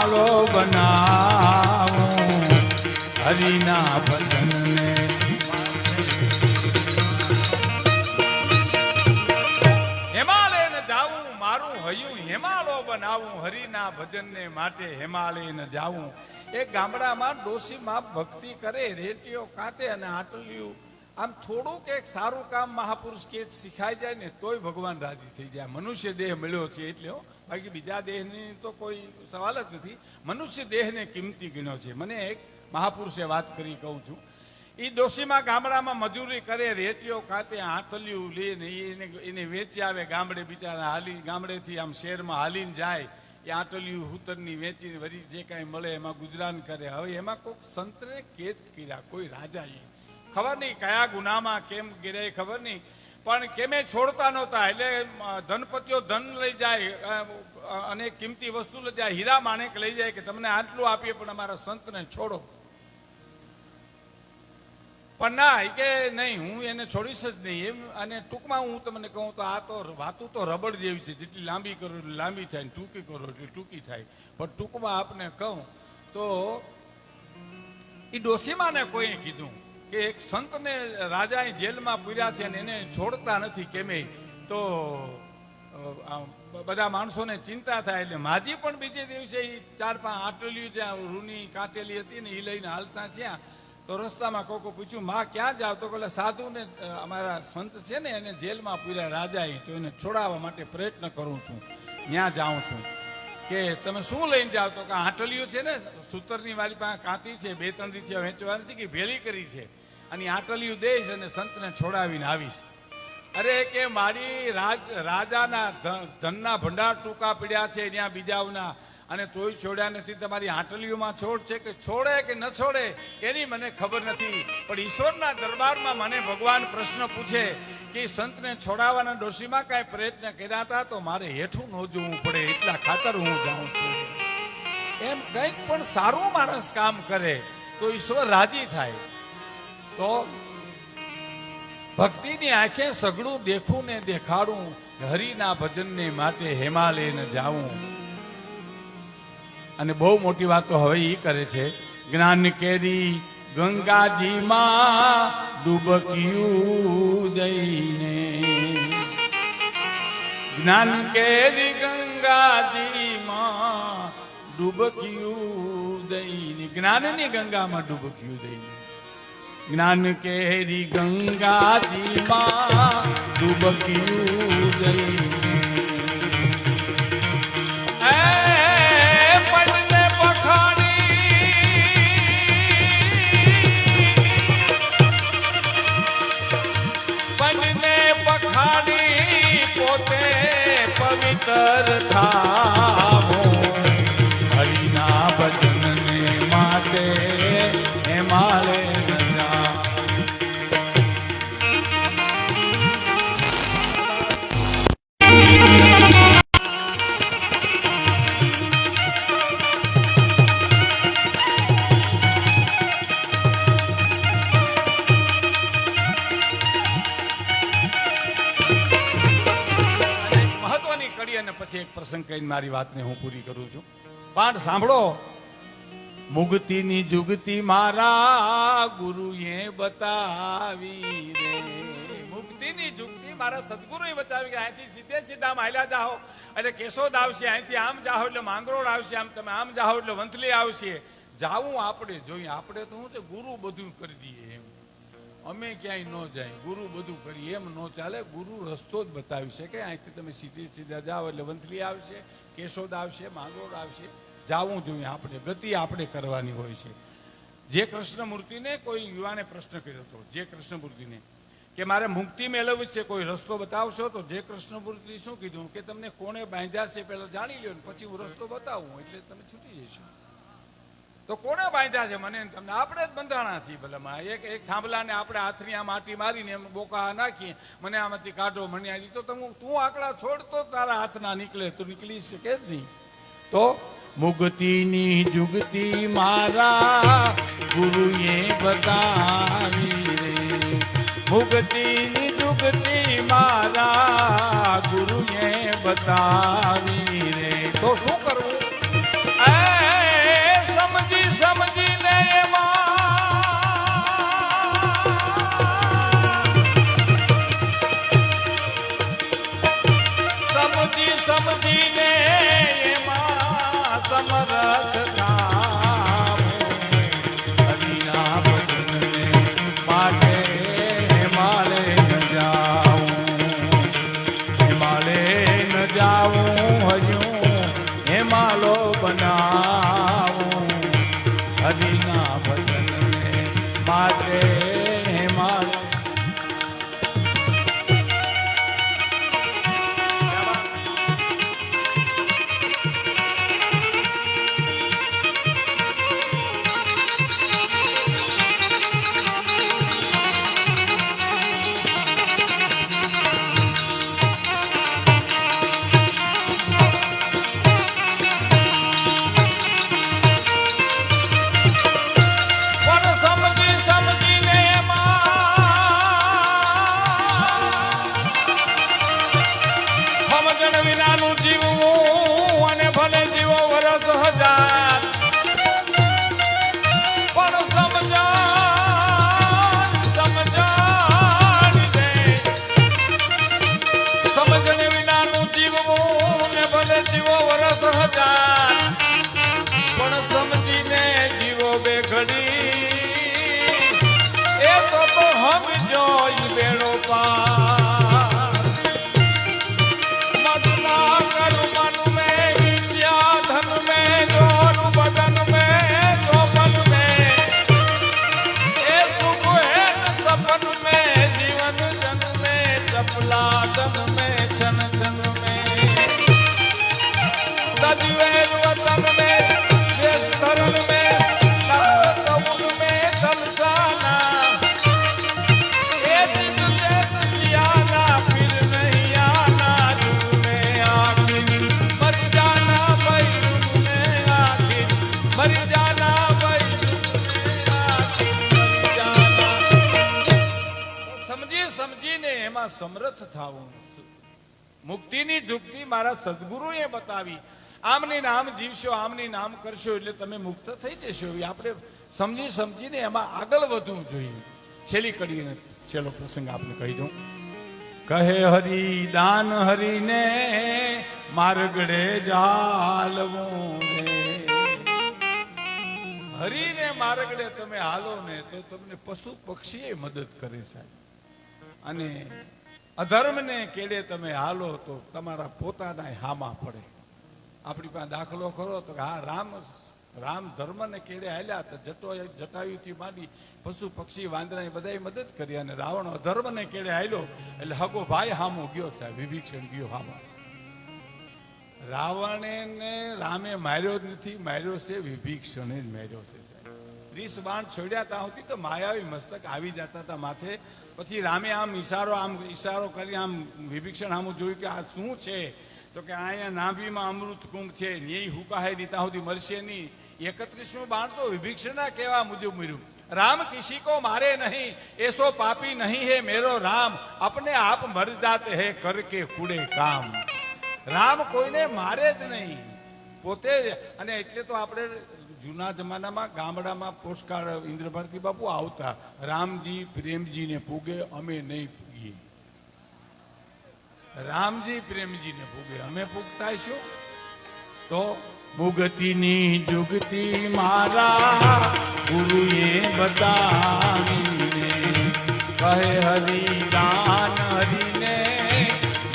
હેમાલો બનાવું. હરિના ભજનને હિમાલય ને જાવું, મારું હયું હેમાળો બનાવું, હરિના ભજનને માટે હિમાલયને જાવું. એ ગામડામાં ડોશીમાં ભક્તિ કરે, રેટીઓ કાતે અને આટલિયું આમ થોડુંક એક સારું કામ મહાપુરુષ કે શીખાઈ જાય ને, તોય ભગવાન રાજી થઈ જાય. મનુષ્ય દેહ મળ્યો છે એટલે. બાકી બીજા દેહની તો કોઈ સવાલ જ નથી. મનુષ્ય દેહને કિંમતી ગણ્યો છે. મને એક મહાપુરુષે વાત કરી કહું છું. એ ડોશીમાં ગામડામાં મજૂરી કરે રેટીઓ ખાતે આંતલિયું લઈને એને એને વેચી આવે ગામડે બિચારા હાલી ગામડેથી આમ શહેરમાં હાલીને જાય, એ આંતલિયું હુતરની વેચીને વરી જે કાંઈ મળે એમાં ગુજરાન કરે. હવે એમાં કોઈક સંતરે કેદ કર્યા, કોઈ રાજાએ ખબર નહીં કયા ગુનામાં કેમ ગિરાય, ખબર નહીં. પણ કેમે છોડતા નહોતા, એટલે ધનપતિઓ ધન લઈ જાય અને કિંમતી વસ્તુ લઈ જાય, હીરા માણેક લઈ જાય કે તમને આટલું આપીએ પણ અમારા સંતને છોડો. પણ ના કે નહીં, હું એને છોડીશ જ નહીં. એમ, અને ટૂંકમાં હું તમને કહું તો આ તો વાતું તો રબડ જેવી છે, જેટલી લાંબી કરો લાંબી થાય ને ટૂંકી કરો એટલી ટૂંકી થાય. પણ ટૂંકમાં આપને કહું તો એ ડોશીમાને કોઈએ કીધું? કે એક સંતને રાજાએ જેલમાં પૂર્યા છે અને એને છોડતા નથી કેમે તો બધા માણસોને ચિંતા થાય એટલે માજી પણ બીજે દિવસે એ ચાર પાંચ આટલીઓ જ્યાં રૂની કાંટેલી હતી ને એ લઈને હાલતા થયા. તો રસ્તામાં કોકો પૂછ્યું, માં, ક્યાં જાવ? તો કહે સાધુને અમારા સંત છે ને એને જેલમાં પૂર્યા રાજાએ, તો એને છોડાવવા માટે પ્રયત્ન કરું છું. ત્યાં જાઉં છું. કે, તમે શું લઈને જાવ? તો કે આટલીઓ છે ને, સૂતરની વાળી પાસે કાંતી છે, બે ત્રણ દીથી વેચવાની હતી કે ભેળી કરી છે. અને ઈ આંટલીઓ દઈશ અને સંતને છોડાવીને આવીશ. અરે કે મારી રાજ, રાજાના ધનના ભંડાર ટૂંકા પીડ્યા છે ત્યાં બીજાઓના, અને તોય છોડ્યા નથી. તમારી આંટલીઓમાં છોડ છે કે છોડે કે ન છોડે, એની મને ખબર નથી. પણ ઈશ્વરના દરબારમાં મને ભગવાન પ્રશ્ન પૂછે કે સંતને છોડાવવાના ડોશીમાં કાંઈ પ્રયત્ન કર્યા હતા તો મારે હેઠું ન જોવું પડે, એટલા ખાતર હું જાઉં છું. એમ કંઈક પણ સારું માણસ કામ કરે, તો ઈશ્વર રાજી થાય. તો ભક્તિની આંખે સગડું દેખું ને દેખાડું, હરિના ભજનને માટે હેમાલયને જાઉં અને બહુ મોટી વાતો હવે એ કરે છે, જ્ઞાન કેરી ગંગાજીમાં ડૂબક્યું દઈને. જ્ઞાન કેરી ગંગાજીમાં ડૂબક્યું દઈને. જ્ઞાનની ગંગામાં ડૂબક્યું દઈને. જ્ઞાન કેરી ગંગાજીમાં ડૂબકિયું ડૂબક્યું પોતે પવિત્ર થાવો મારી વાતને હું પૂરી કરું છું. પણ સાંભળો. મુગતીની જુગતી મારા ગુરુએ બતાવી રે. મુક્તિની જુગતી મારા સદગુરુએ બતાવી કે અહીંથી સીધે સીધા માયલા જાઓ. એટલે કેશોદ આવશે, અહીંથી આમ જાઓ એટલે માંગરોળ આવશે, આમ તમે આમ જાઓ એટલે વંથલી આવશે. જાવું આપણે જોઈએ આપણે તો હું તે ગુરુ બધું કરી દઈએ એમ. અમે ક્યાંય ન જાય, ગુરુ બધું કરીએ, એમ ન ચાલે. ગુરુ રસ્તો જ બતાવી શકે. અહીંથી તમે સીધી સીધા જાઓ એટલે વંથલી આવશે, કેશોદ આવશે, માંગરોળ આવશે. જાવું જોઈએ આપણે. ગતિ આપણે કરવાની હોય છે. જે કૃષ્ણમૂર્તિને કોઈ યુવાને પ્રશ્ન કર્યો હતો જે કૃષ્ણમૂર્તિને કે મારે મુક્તિ મેળવવી છે, કોઈ રસ્તો બતાવશો તો? જે કૃષ્ણમૂર્તિ શું કીધું કે તમને કોણે બાંધ્યા છે પહેલાં જાણી લ્યો પછી હું રસ્તો બતાવું, એટલે તમે છૂટી જશો. તો કોને બાંધ્યા છે મને તમને? આપણે જ બંધાણા છીએ ભલામાં એક એક થાંભલાને આપણે હાથની આ માટી મારીને બોકા નાખીએ. મને આમાંથી કાઢો, મને તો તમે તું આકડા છોડતો તારા હાથના નીકળે. તો નીકળી શકે જ નહીં? તો મુગતીની જુગતી મારા ગુરુએ બતાવી રે. મુગતીની જુગતી મારા ગુરુએ બતાવી રે. જોઈ બેડો પાર. સમર્થ થાવું મુક્તિની જુક્તિ મારા સદગુરુએ બતાવી. આમની નામ જીવશો, આમની નામ કરશો એટલે તમે મુક્ત થઈ જશો. આપણે સમજી સમજીને એમાં આગળ વધવું જોઈએ. છેલ્લી કડીને છેલ્લો પ્રસંગ આપને કહી દઉં. કહે હરી, દાન હરીને માર્ગડે જાલવું હરીને માર્ગડે તમે હાલો ને તો તમને પશુ પક્ષીએ મદદ કરે સાહેબ. અને અધર્મને કેડે તમે હાલો તો તમારા પોતાના હામાં પડે. આપણી પાસે દાખલો કરો તો હા, રામ રામ ધર્મને કેડે હાલ્યા તો જટો જટાયુથી માંડી પશુ પક્ષી વાંદરાની બધાએ મદદ કરી અને રાવણ અધર્મને કેડે હાલ્યો એટલે હગો ભાઈ હામો ગયો સાહેબ, વિભીક્ષણ ગયો હામાં. રાવણે ને રામે માર્યો જ નથી, માર્યો છે, વિભીક્ષણે જ માર્યો છે ત્રીસ બાણ છોડ્યા ત્યાં સુધી તો માયાવી મસ્તક આવી જતા હતા માથે. પછી રામે આમ ઈશારો આમ ઈશારો કરી, આમ વિભીક્ષણ આમ જોયું કે આ શું છે? તો કે અહીંયા નાભીમાં અમૃત કુંભ છે, ન્યાય હુકાહે નીતા સુધી મળશે નહીં. એકત્રીસમું બાણ તો વિભીક્ષણ કેવા મુજબ મળ્યું. રામ કિસી કો મારે નહીં, એસો પાપી નહીં હે મેરો રામ, અપને આપ મર જાતે હે કર કે કુડે કામ. રામ કોઈને મારે જ નહીં. પોતે અને એટલે તો આપણે જૂના જમાનામાં ગામડામાં પોસ્ટકાર્ડ ઇન્દ્ર બાપુ આવતા રામજી પ્રેમજીને પૂગે અમે નહીં પૂગીએ રામજી પ્રેમજીને પૂગે અમે પૂગતા છો તો ભુગતીની જુગતી મારા ગુરુએ બતાવીને કહે હરી દાન હરિને,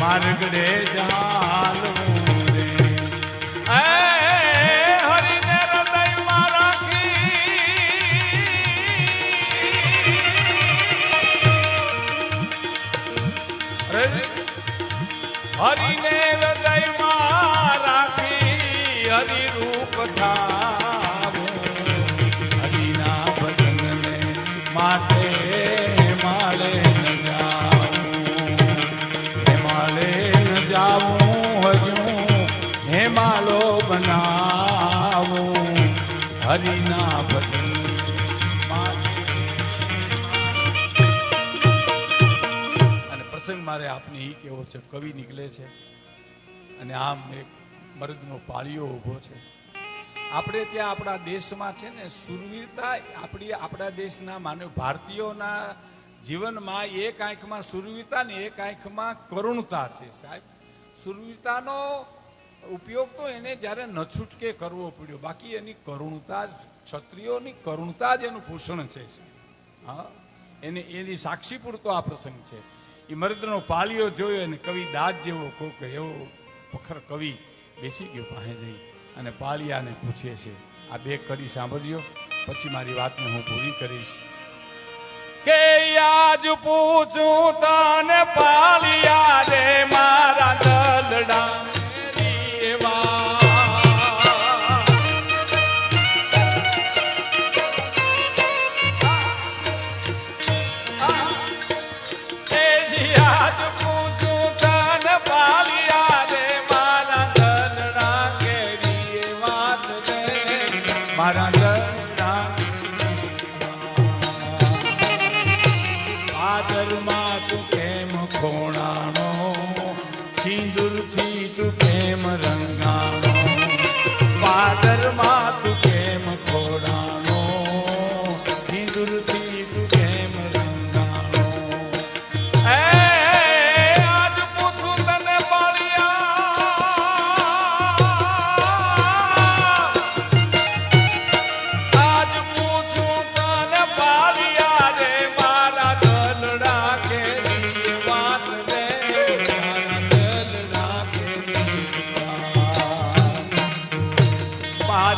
માર્ગડે જાલવું હરિના અને પ્રસંગ મારે આપને એ કેવો છે? કવિ નીકળે છે અને આમ એક મર્દનો પાળીઓ ઊભો છે. આપણે ત્યાં આપણા દેશમાં છે ને, સુરવીરતા આપણી, આપણા દેશના માનવ ભારતીયોના જીવનમાં એક આંખમાં સુરવીરતા ને એક આંખમાં કરુણતા છે સાહેબ. સુરવીરતાનો ઉપયોગ તો એને જ્યારે ન છૂટકે કરવો પડ્યો. બાકી એની કરુણતા જ, ક્ષત્રિયોની કરુણતા જ એનું ભૂષણ છે હા? એને, એની સાક્ષી પૂરતો આ પ્રસંગ છે. એ મર્દનો પાલિયો જોયો અને કવિ દાદ જેવો કોક એવો પખર કવિ બેસી ગયો પાસે જઈ અને પાલિયાને પૂછે છે, આ બે કરી સાંભળ્યો પછી મારી વાતને હું પૂરી કરીશ. કે આજ પૂછું તને પાલિયા રે મારા દલડા આદરમાં તું કેમ ખોણાનો સિંદૂરથી તું કેમ રંગાણો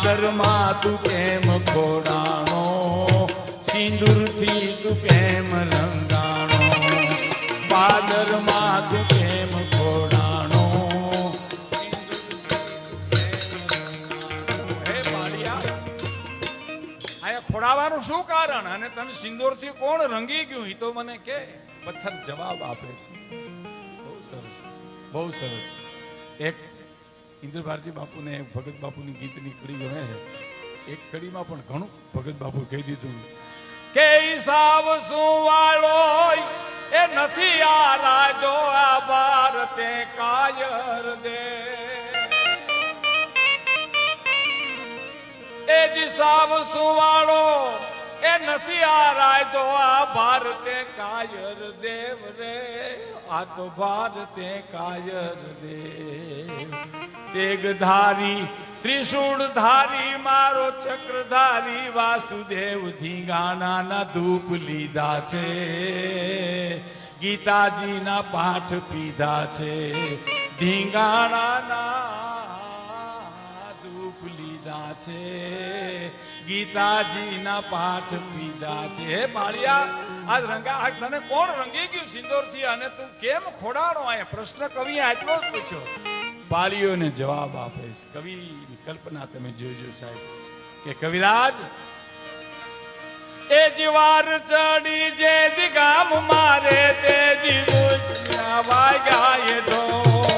પાદરમાં તું કેમ ખોડાણો? સિંદૂરથી તું કેમ રંગાણો? પાદરમાં તું કેમ ખોડાણો? હે પાડિયા અહીંયા ખોડાવાનું શું કારણ? અને તને સિંદૂરથી કોણ રંગી ગયું? એ તો મને કે, પથ્થર જવાબ આપે છે. બહુ સરસ બહુ સરસ. એક ઇન્દ્ર બાપુને, ભગત બાપુની ગીતની કડી ગમે છે. એક કડીમાં પણ ઘણું ભગત બાપુ કહી દીધું કે હિસાબ શું વાળો એ નથી આ રાજો આ ભારતે કાયર દે. એ દિશાવ સુવાળો એ નથી આ રાજો આ ભારતે કાયર દેવ રે. આ તો ભારતે કાયર દેવ. તેગધારી, ત્રિશુળધારી, મારો ચક્રધારી, વાસુદેવ ધીંગાણાના ધૂપ લીધા છે. ગીતાજીના પાઠ પીધા છે. ધીંગાણાના ધૂપ લીધા છે. ગીતાજીના પાઠ પીધા છે. હે માળિયા, આજ રંગા આ તને કોણ રંગી ગયું સિંદૂરથી? અને તું કેમ ખોડાણો આ પ્રશ્ન કવિએ આટલો જ પૂછ્યો. બાળીઓને જવાબ આપે છે. કવિની કલ્પના તમે જોજો સાહેબ, કે કવિરાજ, એ જીવાર ચડી જે દિગામ મારે તે દિગુજ્યા વાગ્યા એ એ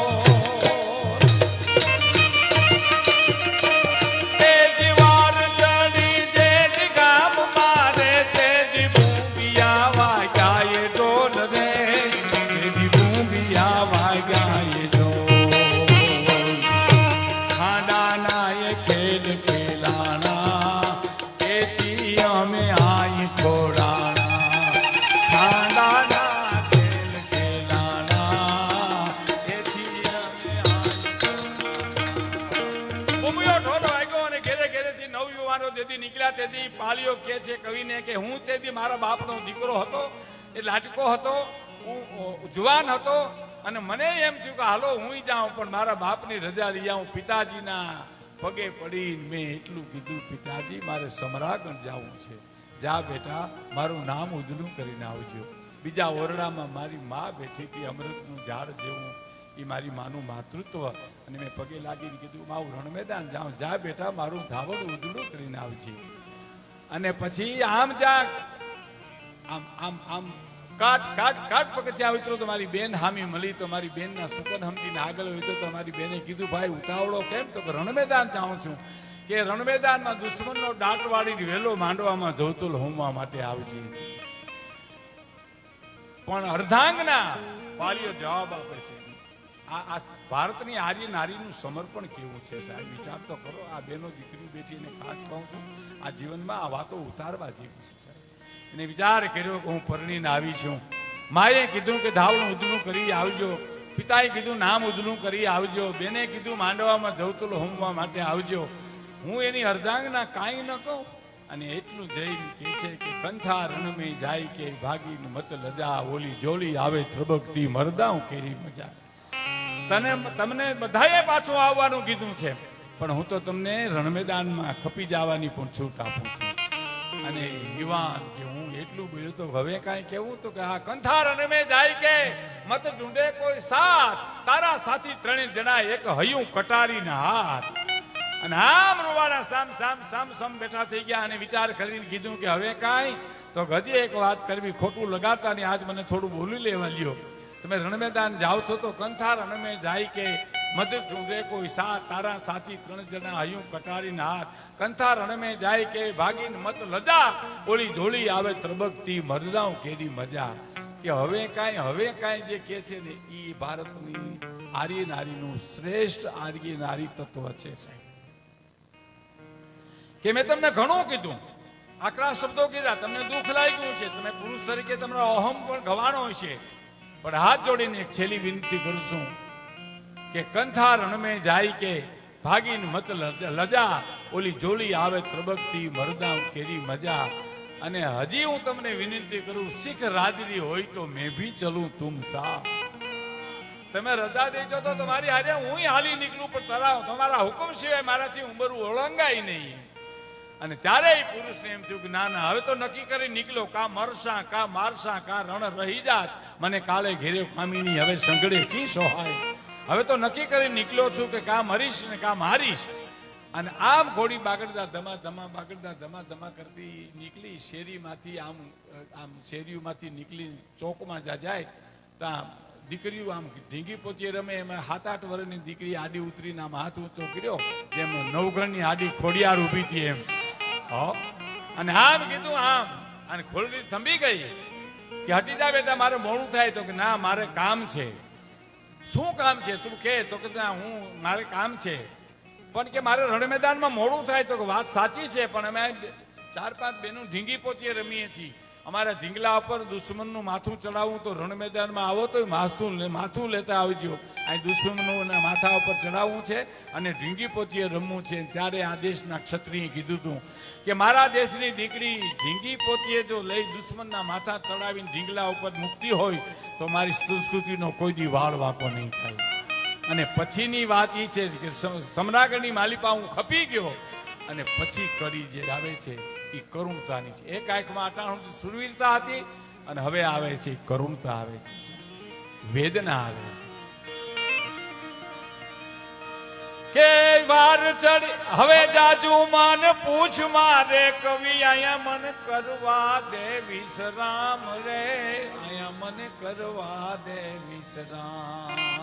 કે હું તેથી મારા બાપનો દીકરો હતો, એ લાટકો હતો, હું જુવાન હતો, અને મને એમ થયું કે હાલો હું જાઉં, પણ મારા બાપની રજા લઈ આવું. પિતાજીના પગે પડી મેં એટલું કીધું, પિતાજી, મારે સમરાગણ જવું છે. જા બેટા, મારું નામ ઉજળું કરીને આવજો. બીજા ઓરડામાં મારી મા બેઠી હતી, અમૃતનું ઝાડ જેવું. એ મારી માનું માતૃત્વ. અને મેં પગે લાગીને કીધું, મારું રણ મેદાન જાઉં. જા બેટા, મારું ધાવડ ઉજળું કરીને આવજે. અને પછી આમ જા આમ આમ આમ. કાટ કાટ કાટ પગથિયા ઉતરો તો મારી બેન હામી મળી, તો મારી બેનના સુકન હમદીને આગળ હોય તો મારી બેને કીધું, ભાઈ, ઉતાવળો કેમ તો રણમેદાન રણ મેદાન જાઉં છું. કે રણમેદાનમાં દુશ્મનનો દાંત વાળીને વેલો માંડવામાં ધોતુલ હોમવા માટે આવજે. પણ અર્ધાંગના વાલીઓ જવાબ આપે છે. આ આ ભારતની આર્ય નારીનું સમર્પણ કેવું છે સાહેબ? વિચાર તો કરો, આ બેનો દીકરી બેઠીને ખાસ કહું છું, આ જીવનમાં આ વાતો ઉતારવા જેવી છે સાહેબ. એને વિચાર કર્યો કે હું પરણીને આવી છું. માએ કીધું કે ધાવણ ઉદલું કરી આવજો. પિતાએ કીધું નામ ઉધણું કરી આવજો. બેને કીધું માંડવામાં જવતુલ હોમવા માટે આવજો. હું એની અર્ધાંગના કાંઈ ન કહું. અને એટલું જઈને કે છે કે કંથા રણમે જાય કે ભાગીને મત લજા ઓલી જોલી આવે ત્રબકતી મરદાઉં કેરી મજા. તને તમને બધાએ પાછું આવવાનું કીધું છે. પણ હું તો તમને રણમેદાનમાં ખપી જવાની પણ છૂટ આપું છું. અને યુવાન કે હું એટલું બોલ્યો તો હવે કાંઈ કેવું તો કે આ કંથા રણમે જાય કે, મત ઢૂંઢે કોઈ સાથ. તારા સાથી ત્રણેય જણા એક હયું કટારીના હાથ. અને આમ રૂવાના સામ સામ સામ સામ બેઠા થઈ ગયા અને વિચાર કરીને કીધું કે હવે કાંઈ? તો હજી એક વાત કરવી, ખોટું લગાતા ને આજ મને થોડું બોલી લેવા લ્યો તમે રણમેદાન જાઓ છો તો કંથા રણમે જાય કે મધુર ઢૂંઢે કોઈ સાત તારા સાથી ત્રણ જણા હયું કટારીને હાથ કંથા રણમે જાય કે ભાગીન મત લજા. ઓલી ઢોળી આવે ત્રબકતી, મરદાઉ કેરી મજા. કે હવે કાંઈ હવે કાંઈ જે કે છે ને એ ભારતની આર્ય નારીનું શ્રેષ્ઠ આર્ય નારી તત્વ છે, સાહેબ. કે મેં તમને ઘણું કીધું. આકરા શબ્દો કીધા. તમને દુઃખ લાગ્યું છે તમે પુરુષ તરીકે તમારો અહમ પણ ગવાનો છે પણ હાથ જોડીને એક છેલ્લી વિનંતી કરું છું કે કંથા રણમે જાય કે ભાગીને મત લજા ઓલી જોલી આવે ત્રબકતી મરદા કેરી મજા. અને હજી હું તમને વિનંતી કરું, શીખ રાજરી હોય તો મેં ભી ચલું તુમ સા તમે રજા દેજો તો તમારી હારે હું હાલી નીકળું, પણ તરા તમારા હુકમ સિવાય મારાથી ઉંબરું ઓળંગાય નહીં. અને ત્યારે એ પુરુષને એમ થયું કે ના ના, હવે તો નક્કી કરી નીકળો. કા મરસા, કા મારસા, કા રણ રહી જાત. મને કાલે ઘેરે નહીં હવે સંગડે કી સોહાય હવે તો નક્કી કરી નીકળ્યો છું કે કા મરીશ ને કા મારીશ. અને આમ ઘોડી બાગડતા ધમા ધમા બાગડતા ધમા ધમા કરતી નીકળી શેરીમાંથી, આમ આમ શેરીઓમાંથી નીકળી ચોકમાં જા જાય ત્યાં દીકરીઓ આમ ઢીંગી પોચી રમે. એમાં સાત આઠ વર્ષની દીકરી આડી ઉતરીને આમ હાથ ઊંચો કર્યો, જેમ નવગ્રહની આડી ખોડિયાર ઊભી હતી એમ. અને આમ કીધું, આમ. અને ખોલડી થંભી ગઈ. કે હટી જા બેટા, મારે મોડું થાય તો કે ના, મારે કામ છે. શું કામ છે? તું કે, તો કે હું, મારે કામ છે. પણ કે મારે રણ મેદાનમાં મોડું થાય તો કે વાત સાચી છે, પણ અમે ચાર પાંચ બેનું ઢીંગી પોતીએ રમીએ છીએ. અમારા ઢીંગલા ઉપર દુશ્મનનું માથું ચડાવવું તો રણ મેદાનમાં આવો તો માથું માથું લેતા આવજો. અહીં દુશ્મનનું માથા ઉપર ચડાવવું છે અને ઢીંગી પોતીએ રમવું છે. ત્યારે આ દેશના ક્ષત્રિય કીધું હતું કે મારા દેશની દીકરી ઢીંગી પોતીએ જો લઈ દુશ્મનના માથા ચડાવીને ઢીંગલા ઉપર મૂકતી હોય તો મારી સંસ્કૃતિનો કોઈ દી વાળ વાંકો નહીં થાય. અને પછીની વાત એ છે કે સમ- સમ્રાગઢની માલિપા હું ખપી ગયો. અને પછી કરી જે આવે છે એ કરુણતાની છે. એક આંખમાં અટાણું સુરવીરતા હતી અને હવે આવે છે કરુણતા આવે છે. વેદના આવે છે. કે વાર ચડી, હવે જાજુ માન પૂછ મારે, કવિ અહીંયા મન કરવા દે વિશ્રામ રે. આયા મન કરવા દે વિશ્રામ.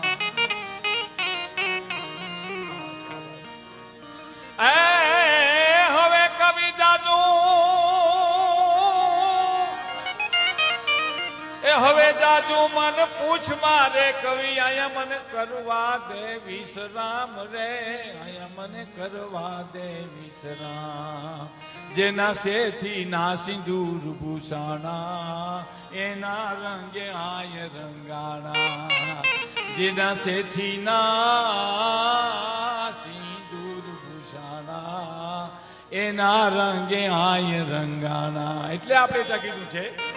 હવે કવિ જાજુ. એ, હવે જાજુ મન પૂછ મારે, કવિ આયા મન કરવા દે વિશ્રામ રે. આયા મને કરવા દે વિશ્રામ. જેના સેથી ના સિંદૂર ભૂષાણા, એના રંગે આય રંગાણા. જેના સેથી ના એના રંગે આય રંગાણા. એટલે આપણે ત્યાં કીધું છે